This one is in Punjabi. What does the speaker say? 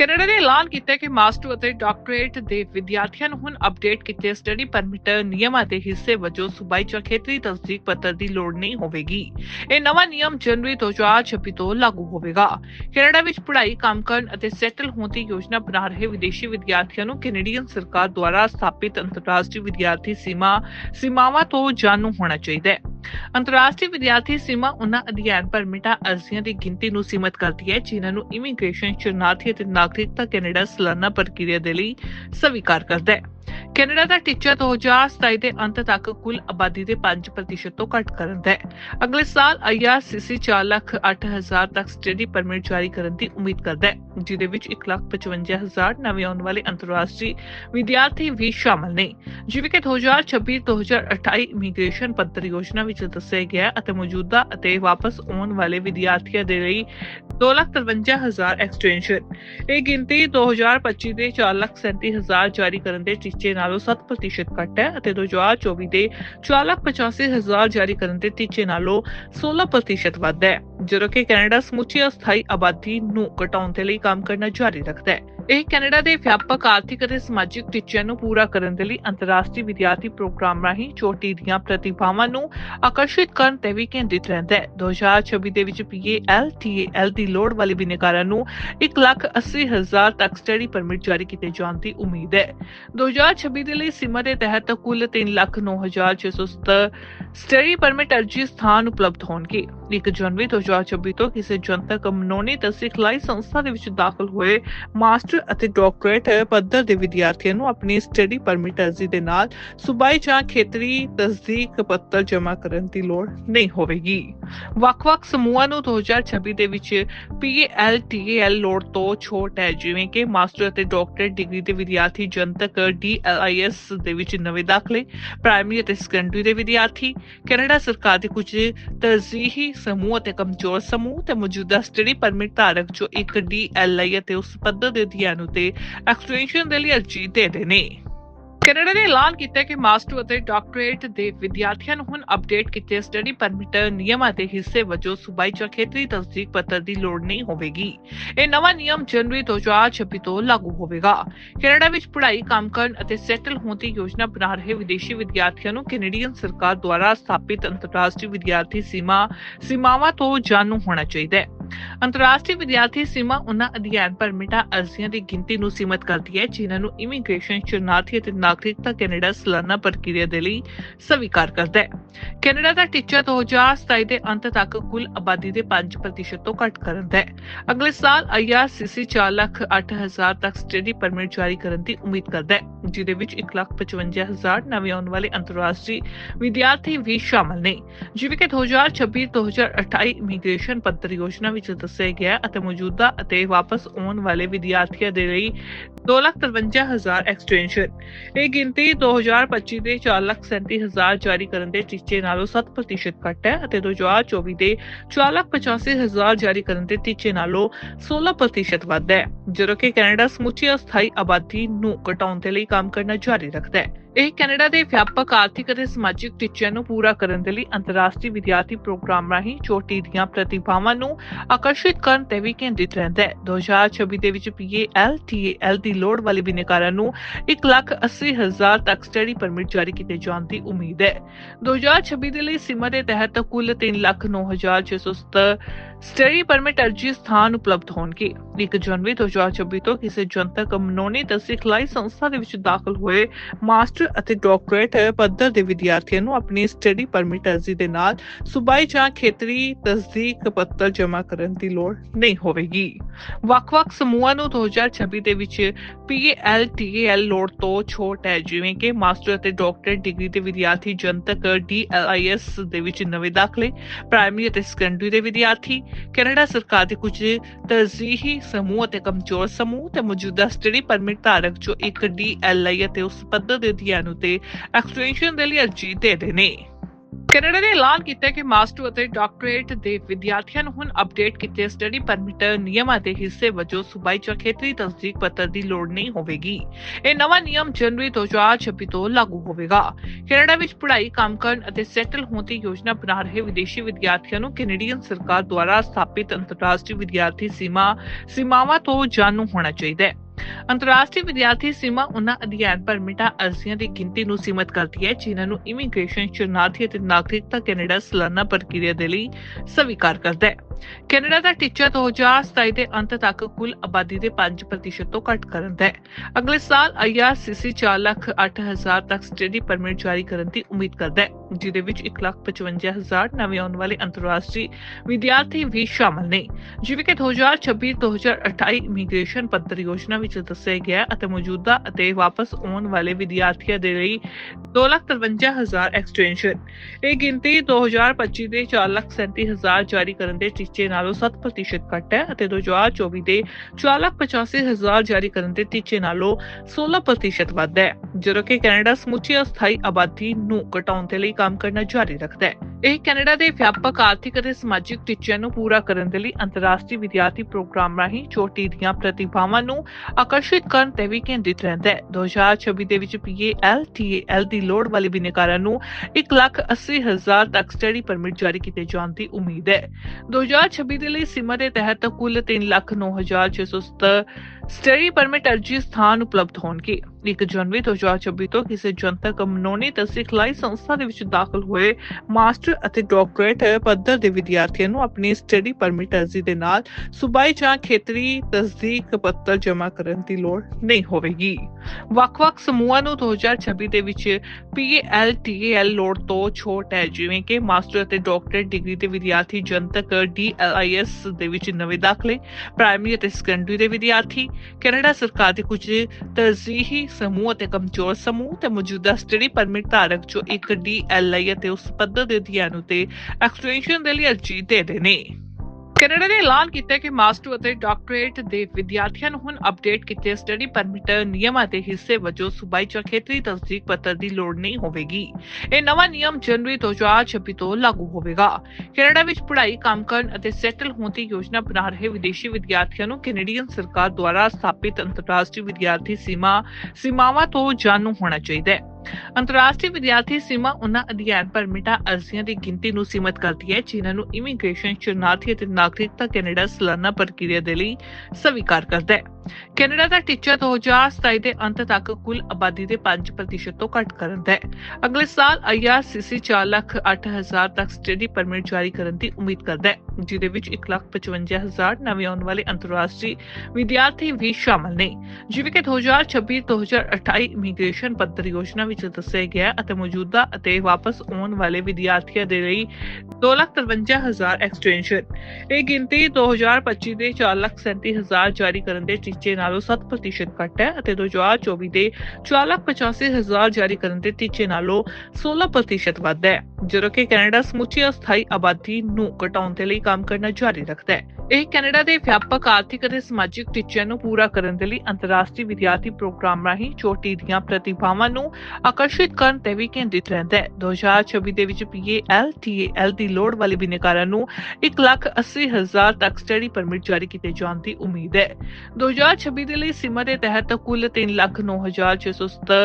ਕੈਨੇਡਾ ਨੇ ਐਲਾਨ ਕੀਤਾ ਹੈ ਕਿ ਮਾਸਟਰ ਅਤੇ ਡਾਕਟਰੇਟ ਦੇ ਵਿਦਿਆਰਥੀਆਂ ਨੂੰ ਹੁਣ ਅਪਡੇਟ ਕੀਤੇ ਸਟੱਡੀ ਪਰਮਿਟ ਨਿਯਮਾਂ ਦੇ ਹਿੱਸੇ ਵਜੋਂ ਸੂਬਾਈ ਚ ਖੇਤਰੀ ਤਸਦੀਕ ਪੱਤਰ ਦੀ ਲੋੜ ਨਹੀਂ ਹੋਵੇਗੀ। ਇਹ ਨਵਾਂ ਨਿਯਮ ਜਨਵਰੀ 2026 ਤੋਂ ਲਾਗੂ ਹੋਵੇਗਾ। ਕੈਨੇਡਾ ਵਿੱਚ ਪੜ੍ਹਾਈ, ਕੰਮ ਕਰਨ ਅਤੇ ਸੈਟਲ ਹੋਣ ਦੀ ਯੋਜਨਾ ਬਣਾ ਰਹੇ ਵਿਦੇਸ਼ੀ ਵਿਦਿਆਰਥੀਆਂ ਨੂੰ ਕੈਨੇਡੀਅਨ ਸਰਕਾਰ ਦੁਆਰਾ ਸਥਾਪਿਤ ਅੰਤਰਰਾਸ਼ਟਰੀ ਵਿਦਿਆਰਥੀ ਸੀਮਾ, ਸੀਮਾਵਾਂ ਤੋਂ ਜਾਣੂ ਹੋਣਾ ਚਾਹੀਦਾ ਹੈ। ਅੰਤਰਰਾਸ਼ਟਰੀ ਵਿਦਿਆਰਥੀ ਸੀਮਾ ਉਹਨਾਂ ਅਧਿਐਨ ਪਰਮਿਟਾਂ ਅਰਜ਼ੀਆਂ ਦੀ ਗਿਣਤੀ ਨੂੰ ਸੀਮਤ ਕਰਦੀ ਹੈ, ਜਿਨ੍ਹਾਂ ਨੂੰ ਇਮੀਗ੍ਰੇਸ਼ਨ ਸ਼ਰਨਾਰਥੀ ਅਤੇ ਨਾਗਰਿਕਤਾ ਕੈਨੇਡਾ ਸਾਲਾਨਾ ਪ੍ਰਕਿਰਿਆ ਦੇ ਲਈ ਸਵੀਕਾਰ ਕਰਦਾ ਹੈ। ਕੈਨੇਡਾ ਦਾ ਟੀਚਾ 2027 ਦੇ ਅੰਤ ਤੱਕ ਕੁੱਲ ਆਬਾਦੀ ਦੇ 5% ਤੋਂ ਘੱਟ ਕਰਨ ਦਾ ਹੈ। ਅਗਲੇ ਸਾਲ ਆਈਆਰਸੀਸੀ 4 ਲੱਖ 8000 ਤੱਕ ਸਟੱਡੀ ਪਰਮਿਟ ਜਾਰੀ ਕਰਨ ਦੀ ਉਮੀਦ ਕਰਦਾ ਹੈ ਜਿਦੇ ਵਿੱਚ 1 ਲੱਖ 55000 ਨਵੇਂ ਆਉਣ ਵਾਲੇ ਅੰਤਰਰਾਸ਼ਟਰੀ ਵਿਦਿਆਰਥੀ ਵੀ ਸ਼ਾਮਲ ਨੇ। ਜਿਵੇਂ ਕਿ 2026-2028 ਇਮੀਗ੍ਰੇਸ਼ਨ ਪੱਤਰ ਯੋਜਨਾ ਵਿੱਚ ਦੱਸਿਆ ਗਿਆ ਅਤੇ ਮੌਜੂਦਾ ਅਤੇ ਵਾਪਸ ਆਉਣ ਵਾਲੇ ਵਿਦਿਆਰਥੀਆਂ ਦੇ ਲਈ 253000 ਐਕਸਟੈਂਸ਼ਨ। ਇਹ ਗਿਣਤੀ 2025 ਦੇ 437000 ਜਾਰੀ ਕਰਨ ਦੇ ਟੀਚੇ ਨਾਲੋਂ 7% ਘੱਟ ਹੈ ਅਤੇ 2024 ਦੇ 485000 ਜਾਰੀ ਕਰਨ ਦੇ ਟੀਚੇ ਨਾਲੋਂ 16% ਵੱਧ ਹੈ, ਜਦੋਂ ਕਿ ਕੈਨੇਡਾ ਸਮੁੱਚੀ ਅਸਥਾਈ ਆਬਾਦੀ ਨੂੰ ਘਟਾਉਣ ਦੇ ਲਈ ਕੰਮ ਕਰਨਾ ਜਾਰੀ ਰੱਖਦਾ ਹੈ। ਇਹ ਕੈਨੇਡਾ ਦੇ ਵਿਆਪਕ ਆਰਥਿਕ ਅਤੇ ਸਮਾਜਿਕ ਟੀਚਿਆਂ ਨੂੰ ਪੂਰਾ ਕਰਨ ਦੇ ਲਈ ਅੰਤਰਰਾਸ਼ਟਰੀ ਵਿਦਿਆਰਥੀ ਪ੍ਰੋਗਰਾਮ ਰਾਹੀਂ ਚੋਟੀ ਦੀਆਂ ਪ੍ਰਤਿਭਾਵਾਂ ਨੂੰ ਆਕਰਸ਼ਿਤ ਕਰਨ ਤੇ ਵੀ ਕੇਂਦਰਿਤ ਰਹਿੰਦਾ ਹੈ। 2026 ਦੇ ਵਿੱਚ ਪੀਏਐਲ ਦੀ ਲੋੜ ਵਾਲੇ ਬਿਨੇਕਾਰਾਂ ਨੂੰ 180000 ਤੱਕ ਸਟੱਡੀ ਪਰਮਿਟ ਜਾਰੀ ਕੀਤੇ ਜਾਣ ਦੀ ਉਮੀਦ ਹੈ। 2026 ਦੇ ਲਈ ਸੀਮਾ ਦੇ ਤਹਿਤ ਕੁੱਲ 309670 ਸਟੱਡੀ ਪਰਮਿਟ ਅਰਜੀ ਸਥਾਨ ਉਪਲਬਧ ਹੋਣਗੇ। 1 ਜਨਵਰੀ 2026 ਤੋਂ ਕਿਸੇ ਜਨਤਕ ਮਨੋਨੀਤ ਸਿਖਲਾਈ ਸੰਸਥਾ ਦੇ ਵਿੱਚ ਦਾਖਲ ਹੋਏ ਮਾਸਟਰ ਅਤੇ ਡਾਕਟਰੇਟ ਪੱਧਰ ਦੇ ਵਿਦਿਆਰਥੀਆਂ ਨੂੰ ਆਪਣੀ ਸਟੱਡੀ ਪਰਮਿਟ ਅਰਜ਼ੀ ਦੇ ਨਾਲ ਸੂਬਾਈ ਜਾਂ ਖੇਤਰੀ ਤਸਦੀਕ ਪੱਤਰ ਜਮ੍ਹਾਂ ਕਰਨ ਦੀ ਲੋੜ ਨਹੀਂ ਹੋਵੇਗੀ। ਵੱਖ-ਵੱਖ ਸਮੂਹਾਂ ਨੂੰ 2026 ਦੇ ਵਿੱਚ PAL TAL ਲੋੜ ਤੋਂ ਛੋਟ ਹੈ। ਜਿਵੇਂ ਕਿ ਮਾਸਟਰ ਅਤੇ ਡਾਕਟਰੇਟ ਡਿਗਰੀ ਦੇ ਵਿਦਿਆਰਥੀ ਜਨਤਕ DLIS ਦੇ ਵਿੱਚ ਨਵੇਂ ਦਾਖਲੇ, ਪ੍ਰਾਇਮਰੀ ਅਤੇ ਸੈਕੰਡਰੀ ਦੇ ਵਿਦਿਆਰਥੀ ਕੈਨੇਡਾ ਸਰਕਾਰ ਦੇ ਕੁਝ ਤਰਜੀਹੀ ਸਮੂਹ ਅਤੇ ਕਮਜ਼ੋਰ ਸਮੂਹ ਤੇ ਮੌਜੂਦਾ ਸਟੱਡੀ ਪਰਮਿਟ ਧਾਰਕ ਜੋ ਇੱਕ DLI ਅਤੇ ਉਸ ਪੱਧਰ ਦੇ ਅਧਿਐਨ ਉਤੇ ਐਕਸਟੈਂਸ਼ਨ ਦੇ ਲਈ ਅਰਜੀ ਦੇ ਦੇ ਨੇ। ਕੈਨੇਡਾ ਨੇ ਐਲਾਨ ਕੀਤਾ ਕਿ ਮਾਸਟਰ ਅਤੇ ਡਾਕਟਰੇਟ ਦੇ ਵਿਦਿਆਰਥੀਆਂ ਨੂੰ ਹੁਣ ਅਪਡੇਟ ਕੀਤੇ ਸਟੱਡੀ ਪਰਮਿਟ ਨਿਯਮਾਂ ਦੇ ਹਿੱਸੇ ਵਜੋਂ ਸੂਬਾਈ ਚ ਖੇਤਰੀ ਤਸਦੀਕ ਪੱਤਰ ਦੀ ਲੋੜ ਨਹੀਂ ਹੋਵੇਗੀ। ਇਹ ਨਵਾਂ ਨਿਯਮ ਜਨਵਰੀ 2026 ਤੋਂ ਲਾਗੂ ਹੋਵੇਗਾ। ਕੈਨੇਡਾ ਵਿੱਚ ਪੜ੍ਹਾਈ, ਕੰਮ ਕਰਨ ਅਤੇ ਸੈਟਲ ਹੋਣ ਦੀ ਯੋਜਨਾ ਬਣਾ ਰਹੇ ਵਿਦੇਸ਼ੀ ਵਿਦਿਆਰਥੀਆਂ ਨੂੰ ਕੈਨੇਡੀਅਨ ਸਰਕਾਰ ਦੁਆਰਾ ਸਥਾਪਿਤ ਅੰਤਰਰਾਸ਼ਟਰੀ ਵਿਦਿਆਰਥੀ ਸੀਮਾ ਸੀਮਾਵਾਂ ਤੋਂ ਜਾਣੂ ਹੋਣਾ ਚਾਹੀਦਾ ਹੈ। ਅੰਤਰਰਾਸ਼ਟਰੀ ਵਿਦਿਆਰਥੀ ਸੀਮਾ ਉਹਨਾਂ ਅਧਿਐਨ ਪਰਮਿਟਾਂ ਅਰਜ਼ੀਆਂ ਦੀ ਗਿਣਤੀ ਨੂੰ ਸੀਮਤ ਕਰਦੀ ਹੈ, ਜਿਨ੍ਹਾਂ ਨੂੰ ਇਮੀਗ੍ਰੇਸ਼ਨ ਸ਼ਰਨਾਰਥੀ ਅਤੇ ਨਾਗਰਿਕਤਾ ਕੈਨੇਡਾ ਸਾਲਾਨਾ ਪ੍ਰਕਿਰਿਆ ਦੇ ਲਈ ਸਵੀਕਾਰ ਕਰਦਾ ਹੈ। ਕੈਨੇਡਾ ਦਾ ਟੀਚਾ 2027 ਦੇ ਅੰਤ ਤੱਕ ਕੁੱਲ ਆਬਾਦੀ ਦੇ 5% ਤੋਂ ਘੱਟ ਕਰਨ ਦਾ ਹੈ। ਅਗਲੇ ਸਾਲ ਆਈਆਰਸੀਸੀ 4 ਲੱਖ 8000 ਤੱਕ ਸਟੱਡੀ ਪਰਮਿਟ ਜਾਰੀ ਕਰਨ ਦੀ ਉਮੀਦ ਕਰਦਾ ਹੈ ਜਿਦੇ ਵਿੱਚ 1 ਲੱਖ 55000 ਨਵੇਂ ਆਉਣ ਵਾਲੇ ਅੰਤਰਰਾਸ਼ਟਰੀ ਵਿਦਿਆਰਥੀ ਵੀ ਸ਼ਾਮਲ ਨੇ। ਜਿਵੇਂ ਕਿ 2026-2028 ਇਮੀਗ੍ਰੇਸ਼ਨ ਪੱਤਰ ਯੋਜਨਾ ਵਿੱਚ ਦੱਸਿਆ ਗਿਆ ਅਤੇ ਮੌਜੂਦਾ ਅਤੇ ਵਾਪਸ ਆਉਣ ਵਾਲੇ ਵਿਦਿਆਰਥੀਆਂ ਦੇ ਲਈ 253000 ਐਕਸਟੈਂਸ਼ਨ ਇਹ ਗਿਣਤੀ 2025 ਦੇ 437000 ਜਾਰੀ ਕਰਨ ਦੇ ਟੀਚੇ ਨਾਲੋਂ 7% ਘੱਟ ਹੈ ਅਤੇ 2024 ਦੇ 485000 ਜਾਰੀ ਕਰਨ ਦੇ ਟੀਚੇ ਨਾਲੋਂ 16% ਵੱਧ ਹੈ, ਜਦੋਂ ਕਿ ਕੈਨੇਡਾ ਸਮੁੱਚੀ ਅਸਥਾਈ ਆਬਾਦੀ ਨੂੰ ਘਟਾਉਣ ਦੇ ਲਈ ਕੰਮ ਕਰਨਾ ਜਾਰੀ ਰੱਖਦਾ ਹੈ। ਇਹ ਕੈਨੇਡਾ ਦੇ ਵਿਆਪਕ ਆਰਥਿਕ ਅਤੇ ਸਮਾਜਿਕ ਟੀਚਿਆਂ ਨੂੰ ਪੂਰਾ ਕਰਨ ਦੇ ਲਈ ਅੰਤਰਰਾਸ਼ਟਰੀ ਵਿਦਿਆਰਥੀ ਪ੍ਰੋਗਰਾਮ ਰਾਹੀਂ ਚੋਟੀ ਦੀਆਂ ਪ੍ਰਤਿਭਾਵਾਂ ਨੂੰ ਆਕਰਸ਼ਿਤ ਕਰਨ ਤੇ ਵੀ ਕੇਂਦਰਿਤ ਰਹਿੰਦਾ ਹੈ। 2026 ਦੇ ਵਿੱਚ PAL ਦੀ ਲੋੜ ਵਾਲੇ ਬਿਨੇਕਾਰਾਂ ਨੂੰ 180000 ਤੱਕ ਸਟੱਡੀ ਪਰਮਿਟ ਜਾਰੀ ਕੀਤੇ ਜਾਣ ਦੀ ਉਮੀਦ ਹੈ। 2026 ਦੇ ਲਈ ਸੀਮਾ ਦੇ ਤਹਿਤ ਕੁੱਲ 309670 ਸਟੱਡੀ ਪਰਮਿਟ ਅਰਜੀ ਸਥਾਨ ਉਪਲਬਧ ਹੋਣਗੇ। 1 ਜਨਵਰੀ 2026 ਤੋਂ ਕਿਸੇ ਜਨਤਕ ਮਨੋਨੀਤ ਸਿਖਲਾਈ ਸੰਸਥਾ ਦੇ ਵਿੱਚ ਦਾਖਲ ਹੋਏ ਮਾਸਟਰ ਅਤੇ ਡਾਕਟਰੇਟ ਪੱਧਰ ਦੇ ਵਿਦਿਆਰਥੀਆਂ ਨੂੰ ਆਪਣੀ ਸਟੱਡੀ ਪਰਮਿਟ ਅਰਜ਼ੀ ਦੇ ਨਾਲ ਸੂਬਾਈ ਜਾਂ ਖੇਤਰੀ ਤਸਦੀਕ ਪੱਤਰ ਜਮ੍ਹਾਂ ਕਰਨ ਦੀ ਲੋੜ ਨਹੀਂ ਹੋਵੇਗੀ। ਵੱਖ-ਵੱਖ ਸਮੂਹਾਂ ਨੂੰ 2026 ਦੇ ਵਿੱਚ PAL ਲੋੜ ਤੋਂ ਛੋਟ ਹੈ, ਜਿਵੇਂ ਕਿ ਮਾਸਟਰ ਅਤੇ ਡਾਕਟਰੇਟ ਡਿਗਰੀ ਦੇ ਵਿਦਿਆਰਥੀ, ਜਨਤਕ DLIS ਦੇ ਵਿੱਚ ਨਵੇਂ ਦਾਖਲੇ, ਪ੍ਰਾਇਮਰੀ ਅਤੇ ਸੈਕੰਡਰੀ ਦੇ ਵਿਦਿਆਰਥੀ, ਕੈਨੇਡਾ ਸਰਕਾਰ ਦੇ ਕੁਝ ਤਰਜੀਹੀ ਸਮੂਹ ਅਤੇ ਕਮਜ਼ੋਰ ਸਮੂਹ ਤੇ ਮੌਜੂਦਾ ਸਟੱਡੀ ਪਰਮਿਟ ਧਾਰਕ ਜੋ ਇੱਕ DLI ਅਤੇ ਉਸ ਪੱਧਰ ਦੇ ਅਧਿਐਨ ਉਤੇ ਐਕਸਟੈਂਸ਼ਨ ਦੇ ਲਈ ਅਰਜੀ ਦੇ ਦੇ ਕੈਨੇਡਾ ਨੇ ਐਲਾਨ ਕੀਤਾ ਕਿ ਮਾਸਟਰ ਅਤੇ ਡਾਕਟਰੇਟ ਦੇ ਵਿਦਿਆਰਥੀਆਂ ਨੂੰ ਹੁਣ ਅਪਡੇਟ ਕੀਤੇ ਸਟੱਡੀ ਪਰਮਿਟ ਨਿਯਮਾਂ ਦੇ ਹਿੱਸੇ ਵਜੋਂ ਸੂਬਾਈ ਚ ਖੇਤਰੀ ਤਸਦੀਕ ਪੱਤਰ ਦੀ ਲੋੜ ਨਹੀਂ ਹੋਵੇਗੀ। ਇਹ ਨਵਾਂ ਨਿਯਮ ਜਨਵਰੀ 2026 ਤੋਂ ਲਾਗੂ ਹੋਵੇਗਾ। ਕੈਨੇਡਾ ਵਿੱਚ ਪੜ੍ਹਾਈ, ਕੰਮ ਕਰਨ ਅਤੇ ਸੈਟਲ ਹੋਣ ਦੀ ਯੋਜਨਾ ਬਣਾ ਰਹੇ ਵਿਦੇਸ਼ੀ ਵਿਦਿਆਰਥੀਆਂ ਨੂੰ ਕੈਨੇਡੀਅਨ ਸਰਕਾਰ ਦੁਆਰਾ ਸਥਾਪਿਤ ਅੰਤਰਰਾਸ਼ਟਰੀ ਵਿਦਿਆਰਥੀ ਸੀਮਾ ਸੀਮਾਵਾਂ ਤੋਂ ਜਾਣੂ ਹੋਣਾ ਚਾਹੀਦਾ ਹੈ। ਅੰਤਰਰਾਸ਼ਟਰੀ ਵਿਦਿਆਰਥੀ ਸੀਮਾ ਉਹਨਾਂ ਅਧਿਐਨ ਪਰਮਿਟਾਂ ਅਰਜ਼ੀਆਂ ਦੀ ਗਿਣਤੀ ਨੂੰ ਸੀਮਤ ਕਰਦੀ ਹੈ, ਜਿਨ੍ਹਾਂ ਨੂੰ ਇਮੀਗ੍ਰੇਸ਼ਨ, ਸ਼ਰਨਾਰਥੀ ਅਤੇ ਨਾਗਰਿਕਤਾ ਕੈਨੇਡਾ ਸਾਲਾਨਾ ਪ੍ਰਕਿਰਿਆ ਦੇ ਲਈ ਸਵੀਕਾਰ ਕਰਦਾ ਹੈ। ਕੈਨੇਡਾ ਦਾ ਟੀਚਾ 2027 ਦੇ ਅੰਤ ਤੱਕ ਕੁੱਲ ਆਬਾਦੀ ਦੇ 5% ਤੋਂ ਘੱਟ ਕਰਨ ਦਾ ਹੈ। ਅਗਲੇ ਸਾਲ ਆਈਆਰਸੀਸੀ 4 ਲੱਖ 8 ਹਜ਼ਾਰ ਤੱਕ ਸਟੱਡੀ ਪਰਮਿਟ ਜਾਰੀ ਕਰਨ ਦੀ ਉਮੀਦ ਕਰਦਾ ਹੈ, ਜਿਹਦੇ ਵਿੱਚ 1 ਲੱਖ 55 ਹਜ਼ਾਰ ਨਵੇਂ ਆਉਣ ਵਾਲੇ ਅੰਤਰਰਾਸ਼ਟਰੀ ਵਿਦਿਆਰਥੀ ਵੀ ਸ਼ਾਮਲ ਨੇ। ਜਿਵੇਂ ਕਿ 2026-2028 ਇਮੀਗ੍ਰੇਸ਼ਨ ਪੱਤਰ ਯੋਜਨਾ ਵਿੱਚ ਦੱਸਿਆ ਗਿਆ ਅਤੇ ਮੌਜੂਦਾ ਅਤੇ ਵਾਪਸ ਆਉਣ ਵਾਲੇ ਵਿਦਿਆਰਥੀਆਂ ਦੇ ਲਈ 253000 ਐਕਸਟੈਂਸ਼ਨ ਇਹ ਗਿਣਤੀ 2025 ਦੇ 437000 ਜਾਰੀ ਕਰਨ ਦੇ ਟੀਚੇ ਨਾਲੋਂ 7% ਘੱਟ ਹੈ ਅਤੇ 2024 ਦੇ 485000 ਜਾਰੀ ਕਰਨ ਦੇ ਟੀਚੇ ਨਾਲੋਂ 16% ਵੱਧ ਹੈ, ਜਦੋਂ ਕਿ ਕੈਨੇਡਾ ਸਮੁੱਚੀ ਅਸਥਾਈ ਆਬਾਦੀ ਨੂੰ ਘਟਾਉਣ ਦੇ ਲਈ ਕੰਮ ਕਰਨਾ ਜਾਰੀ ਰੱਖਦਾ ਹੈ। ਇਹ ਕੈਨੇਡਾ ਦੇ ਵਿਆਪਕ ਆਰਥਿਕ ਅਤੇ ਸਮਾਜਿਕ ਟੀਚਿਆਂ ਨੂੰ ਪੂਰਾ ਕਰਨ ਦੇ ਲਈ ਅੰਤਰਰਾਸ਼ਟਰੀ ਵਿਦਿਆਰਥੀ ਪ੍ਰੋਗਰਾਮ ਰਾਹੀਂ ਚੋਟੀ ਦੀਆਂ ਪ੍ਰਤਿਭਾਵਾਂ ਨੂੰ ਆਕਰਸ਼ਿਤ ਕਰਨ ਤੇ ਵੀ ਕੇਂਦਰਿਤ ਰਹਿੰਦਾ ਹੈ। 2026 ਦੇ ਵਿੱਚ PAL ਦੀ ਲੋੜ ਵਾਲੇ ਬਿਨੇਕਾਰਾਂ ਨੂੰ 1,80,000 ਤੱਕ ਸਟੱਡੀ ਪਰਮਿਟ ਜਾਰੀ ਕੀਤੇ ਜਾਣ ਦੀ ਉਮੀਦ ਹੈ। 2026 ਦੇ ਲਈ ਸੀਮਾ ਦੇ ਤਹਿਤ ਕੁੱਲ 3,09,670 ਸਟੱਡੀ ਪਰਮਿਟ ਅਰਜੀ ਸਥਾਨ ਉਪਲਬਧ ਹੋਣਗੇ। 1 ਜਨਵਰੀ 2026 ਤੋਂ ਕਿਸੇ ਜਨਤਕ ਮਨੋਨੀਤ ਸਿਖਲਾਈ ਸੰਸਥਾ ਦੇ ਵਿੱਚ ਦਾਖਲ ਹੋਏ ਮਾਸਟਰ ਅਤੇ ਡਾਕਟਰੇਟ ਪੱਧਰ ਦੇ ਵਿਦਿਆਰਥੀਆਂ ਨੂੰ ਆਪਣੀ ਸਟੱਡੀ ਪਰਮਿਟ ਅਰਜ਼ੀ ਦੇ ਨਾਲ ਸੂਬਾਈ ਜਾਂ ਖੇਤਰੀ ਤਸਦੀਕ ਪੱਤਰ ਜਮ੍ਹਾਂ ਕਰਨ ਦੀ ਲੋੜ ਨਹੀਂ ਹੋਵੇਗੀ। ਵੱਖ-ਵੱਖ ਸਮੂਹਾਂ ਨੂੰ 2026 ਦੇ ਵਿੱਚ PAL TAL ਲੋੜ ਤੋਂ ਛੋਟ ਹੈ, ਜਿਵੇਂ ਕਿ ਮਾਸਟਰ ਅਤੇ ਡਾਕਟਰੇਟ ਡਿਗਰੀ ਦੇ ਵਿਦਿਆਰਥੀ ਜਨਤਕ DLIS ਦੇ ਵਿੱਚ ਨਵੇਂ ਦਾਖਲੇ, ਪ੍ਰਾਇਮਰੀ ਅਤੇ ਸੈਕੰਡਰੀ ਦੇ ਵਿਦਿਆਰਥੀ, ਕੈਨੇਡਾ ਸਰਕਾਰ ਦੇ ਕੁਝ ਤਰਜੀਹੀ ਸਮੂਹ ਅਤੇ ਕਮਜ਼ੋਰ ਸਮੂਹ ਤੇ ਮੌਜੂਦਾ ਸਟੱਡੀ ਪਰਮਿਟ ਧਾਰਕ ਜੋ ਇੱਕ DLI ਅਤੇ ਉਸ ਪੱਧਰ ਦੇ ਅਧਿਐਨ ਉਤੇ ਐਕਸਟੈਂਸ਼ਨ ਦੇ ਲਈ ਅਰਜੀ ਦੇ ਰਹੇ ਨੇ। ਕੈਨੇਡਾ ਨੇ ਐਲਾਨ ਕੀਤਾ ਕਿ ਮਾਸਟਰ ਅਤੇ ਡਾਕਟਰੇਟ ਦੇ ਵਿਦਿਆਰਥੀਆਂ ਨੂੰ ਹੁਣ ਅਪਡੇਟ ਕੀਤੇ ਸਟੱਡੀ ਪਰਮਿਟ ਨਿਯਮਾਂ ਦੇ ਹਿੱਸੇ ਵਜੋਂ ਸੂਬਾਈ ਚ ਖੇਤਰੀ ਤਸਦੀਕ ਪੱਤਰ ਦੀ ਲੋੜ ਨਹੀਂ ਹੋਵੇਗੀ। ਇਹ ਨਵਾਂ ਨਿਯਮ ਜਨਵਰੀ 2026 ਤੋਂ ਲਾਗੂ ਹੋਵੇਗਾ। ਕੈਨੇਡਾ ਵਿੱਚ ਪੜ੍ਹਾਈ, ਕੰਮ ਕਰਨ ਅਤੇ ਸੈਟਲ ਹੋਣ ਦੀ ਯੋਜਨਾ ਬਣਾ ਰਹੇ ਵਿਦੇਸ਼ੀ ਵਿਦਿਆਰਥੀਆਂ ਨੂੰ ਕੈਨੇਡੀਅਨ ਸਰਕਾਰ ਦੁਆਰਾ ਸਥਾਪਿਤ ਅੰਤਰਰਾਸ਼ਟਰੀ ਵਿਦਿਆਰਥੀ ਸੀਮਾ, ਸੀਮਾਵਾਂ ਤੋਂ ਜਾਣੂ ਹੋਣਾ ਚਾਹੀਦਾ ਹੈ। ਅੰਤਰਰਾਸ਼ਟਰੀ ਵਿਦਿਆਰਥੀ ਸੀਮਾ ਉਹਨਾਂ ਅਧਿਐਨ ਪਰਮਿਟਾਂ ਅਰਜ਼ੀਆਂ ਦੀ ਗਿਣਤੀ ਨੂੰ ਸੀਮਤ ਕਰਦੀ ਹੈ। ਜਿਨ੍ਹਾਂ ਨੂੰ ਇਮੀਗ੍ਰੇਸ਼ਨ ਸ਼ਰਨਾਰਥੀ ਅਤੇ ਨਾਗਰਿਕਤਾ ਕੈਨੇਡਾ ਸਾਲਾਨਾ ਪ੍ਰਕਿਰਿਆ ਦੇ ਲਈ ਸਵੀਕਾਰ ਕਰਦਾ ਹੈ। ਕੈਨੇਡਾ ਦਾ ਟੀਚਾ 2027 ਦੇ ਅੰਤ ਤੱਕ ਕੁੱਲ ਆਬਾਦੀ ਦੇ 5% ਤੋਂ ਘੱਟ ਕਰਨ ਦਾ ਹੈ। ਅਗਲੇ ਸਾਲ ਆਈਆਰਸੀਸੀ 4 ਲੱਖ 8 ਹਜ਼ਾਰ ਤੱਕ ਸਟੱਡੀ ਪਰਮਿਟ ਜਾਰੀ ਕਰਨ ਦੀ ਉਮੀਦ ਕਰਦਾ ਹੈ। ਜਿਹਦੇ ਵਿੱਚ 1 ਲੱਖ 55 ਹਜ਼ਾਰ ਨਵੇਂ ਆਉਣ ਵਾਲੇ ਅੰਤਰਰਾਸ਼ਟਰੀ ਵਿਦਿਆਰਥੀ ਵੀ ਸ਼ਾਮਲ ਨੇ। ਜਿਵੇਂ ਕਿ 2026-2028 ਇਮੀਗ੍ਰੇਸ਼ਨ ਪੱਤਰ ਯੋਜਨਾ ਵਿੱਚ ਦੱਸਿਆ ਗਿਆ ਅਤੇ ਮੌਜੂਦਾ ਅਤੇ ਵਾਪਸ ਆਉਣ ਵਾਲੇ ਵਿਦਿਆਰਥੀਆਂ ਦੇ ਲਈ 253000 ਐਕਸਟੈਂਸ਼ਨ। ਇਹ ਗਿਣਤੀ 2025 ਦੇ 437000 ਜਾਰੀ ਕਰਨ ਦੇ ਟੀਚੇ ਨਾਲੋਂ 7% ਘੱਟ ਹੈ ਅਤੇ 2024 ਦੇ 485000 ਜਾਰੀ ਕਰਨ ਦੇ ਟੀਚੇ ਨਾਲੋਂ 16% ਵੱਧ ਹੈ। ਜਦੋਂ ਕਿ ਕੈਨੇਡਾ ਸਮੁੱਚੀ ਅਸਥਾਈ ਆਬਾਦੀ ਨੂੰ ਘਟਾਉਣ ਦੇ ਲਈ ਕੰਮ ਕਰਨਾ ਜਾਰੀ ਰੱਖਦਾ ਹੈ। ਇਹ ਕੈਨੇਡਾ ਦੇ ਵਿਆਪਕ ਆਰਥਿਕ ਅਤੇ ਸਮਾਜਿਕ ਟੀਚਿਆਂ ਨੂੰ ਪੂਰਾ ਕਰਨ ਦੇ ਲਈ ਅੰਤਰਰਾਸ਼ਟਰੀ ਵਿਦਿਆਰਥੀ ਪ੍ਰੋਗਰਾਮ ਰਾਹੀਂ ਚੋਟੀ ਦੀਆਂ ਪ੍ਰਤਿਭਾਵਾਂ ਨੂੰ ਆਕਰਸ਼ਿਤ ਕਰਨ ਤੇ ਵੀ ਕੇਂਦਰਿਤ ਰਹਿੰਦਾ ਹੈ। 2026 ਦੇ ਵਿੱਚ PAL ਦੀ ਲੋੜ ਵਾਲੇ ਬਿਨੇਕਾਰਾਂ ਨੂੰ 1,80,000 ਤੱਕ ਸਟੱਡੀ ਪਰਮਿਟ ਜਾਰੀ ਕੀਤੇ ਜਾਣ ਦੀ ਉਮੀਦ ਹੈ। 2026 ਦੇ ਲਈ ਸੀਮਾ ਦੇ ਤਹਿਤ ਕੁੱਲ 3,09,670